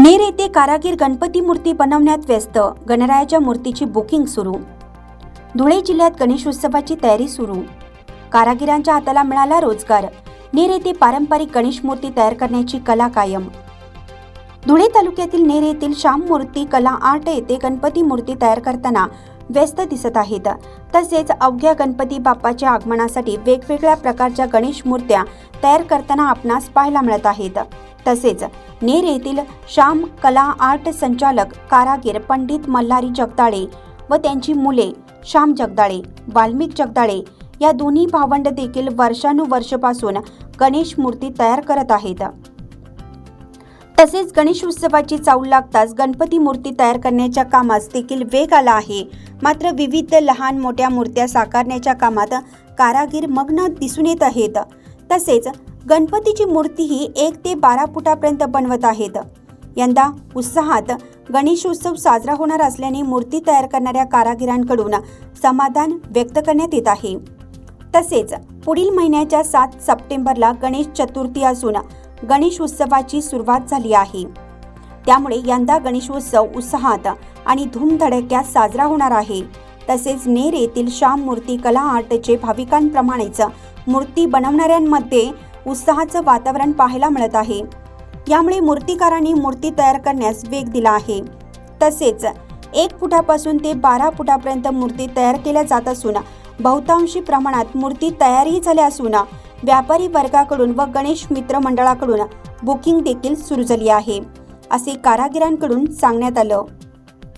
नेर येथे कारागीर गणपती मूर्ती बनवण्यात व्यस्त. गणरायाच्या मूर्तीची बुकिंग सुरू. धुळे जिल्ह्यात गणेश उत्सवाची तयारी सुरू. कारागिरांच्या हाताला मिळाला रोजगार. नेर येथे पारंपरिक गणेश मूर्ती तयार करण्याची कला कायम. धुळे तालुक्यातील नेर येथील श्याम मूर्ती कला आर्ट येथे गणपती मूर्ती तयार करताना व्यस्त दिसत आहेत. तसेच अवघ्या गणपती बाप्पाच्या आगमनासाठी वेगवेगळ्या प्रकारच्या गणेश मूर्त्या तयार करताना आपणास पाहायला मिळत आहेत. तसेच नेर येथील श्याम कला आर्ट संचालक कारागीर पंडित मल्हारी जगदाळे व त्यांची मुले श्याम जगदाळे वाल्मिक जगदाळे या दोन्ही भावंड देखील वर्षानुवर्षपासून गणेश मूर्ती तयार करत आहेत. तसेच गणेश उत्सवाची चाऊल लागताच गणपती मूर्ती तयार करण्याच्या कामास देखील वेग आला आहे. मात्र विविध लहान मोठ्या मूर्त्या साकारण्याच्या कामात कारागीर मग्न दिसून येत आहेत. तसेच गणपतीची मूर्ती ही एक ते बारा फुटापर्यंत बनवत आहेत. यंदा उत्साहात गणेशोत्सव साजरा होणार असल्याने मूर्ती तयार करणाऱ्या कारागिरांकडून समाधान व्यक्त करण्यात येत आहे. तसेच पुढील महिन्याच्या सात सप्टेंबरला गणेश चतुर्थी असून गणेश उत्सवाची सुरुवात झाली आहे. त्यामुळे यंदा गणेशोत्सव उत्साहात आणि धूमधडक्यात साजरा होणार आहे. तसेच नेर येथील श्याम मूर्ती कला आर्टचे भाविकांप्रमाणेच मूर्ती बनवणाऱ्यांमध्ये उत्साहाचं वातावरण पाहायला मिळत आहे. यामुळे मूर्तिकारांनी मूर्ती तयार करण्यास वेग दिला आहे. तसेच एक फुटापासून ते बारा फुटापर्यंत मूर्ती तयार केल्या जात असून बहुतांशी प्रमाणात मूर्ती तयारही झाल्या असून व्यापारी वर्गाकडून व गणेश मित्र मंडळाकडून बुकिंग देखील सुरू झाली आहे असे कारागिरांकडून सांगण्यात आलं.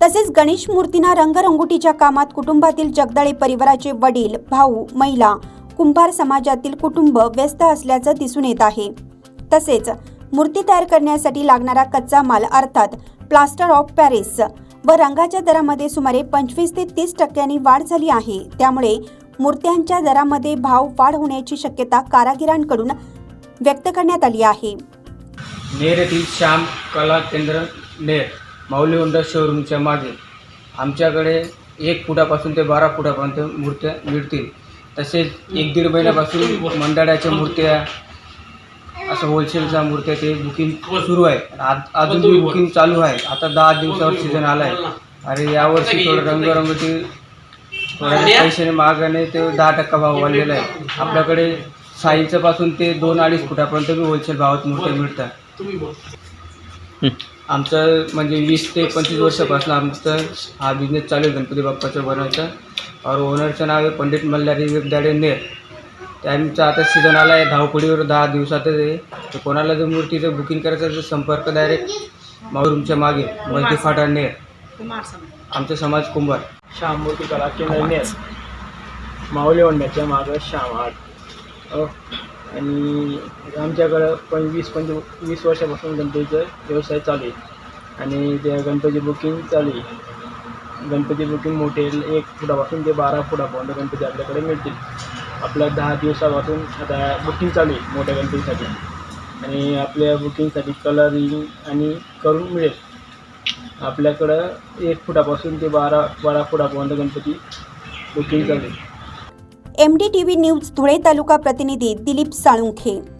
तसेच गणेश मूर्तींना रंगरंगोटीच्या कामात कुटुंबातील जगदाळे परिवाराचे वडील भाऊ महिला कुंभार समाजातील कुटुंब व्यस्त असल्याचं दिसून येत आहे. तसेच मूर्ती तयार करण्यासाठी लागणारा कच्चा माल अर्थात प्लास्टर ऑफ पॅरिस व रंगाच्या दरामध्ये सुमारे पंचवीस ते तीस टक्क्यांनी वाढ झाली आहे. त्यामुळे मूर्त्यांच्या दरामध्ये भाव वाढ होण्याची शक्यता कारागिरांकडून व्यक्त करण्यात आली आहे. नेर येथील श्याम कला केंद्र नेर माऊली होंडा शोरूमच्या मागे. आमच्याकडे एक फुटापासून ते बारा फुटापर्यंत मूर्त्या मिळतील. तसेच एक दीड महिन्यापासून मंडळाच्या मूर्त्या असं होलसेलच्या मूर्त्या ते बुकिंग सुरू आहे. आज- अजून बुकिंग चालू आहे. आता दहा दिवसावर सीझन आला आहे आणि यावर्षी थोडं रंगरंगोटी पैशाने महागाने ते दहा टक्का भाव वाढलेला आहे. आपल्याकडे साईजच्या पासून ते दोन अडीच फुटापर्यंत बी होलसेल भावात मूर्त्या मिळतात. आमचं म्हणजे वीस ते पंचवीस वर्षापासून आमचं हा बिझनेस चालू आहे गणपती बाप्पाचा बनवायचा और ओनरचं नाव आहे पंडित मल्हारी विद्याडे नेर. त्यांचा आता सीझन आला आहे धावपडीवर दहा दिवसातच आहे. तर कोणाला जर मूर्तीचं बुकिंग करायचं तर संपर्क डायरेक्ट माऊरूमच्या मागे मल्टी फाटा नेर. आमचा समाज कुंभार. श्याममूर्ती कला केंद्र नेर माऊली होंड्याच्या मागं श्याम आर्ट अ, आणि आमच्याकडं पण वीस पंचवीस वीस वर्षापासून गणपतीचा व्यवसाय चालू आहे. आणि त्या गणपती बुकिंग चालू आहे. गणपती बुकिंग मोठे एक फुटापासून ते बारा फुटापर्यंत गणपती आपल्याकडे मिळतील. आपल्या दहा दिवसापासून आता बुकिंग चालू आहे मोठ्या गणपतीसाठी. आणि आपल्या बुकिंगसाठी कलरिंग आणि करून मिळेल. आपल्याकडं एक फुटापासून ते बारा बारा फुटापर्यंत गणपती बुकिंग चालू M D T V news Dhule taluka प्रतिनिधी दिलीप साळुंखे.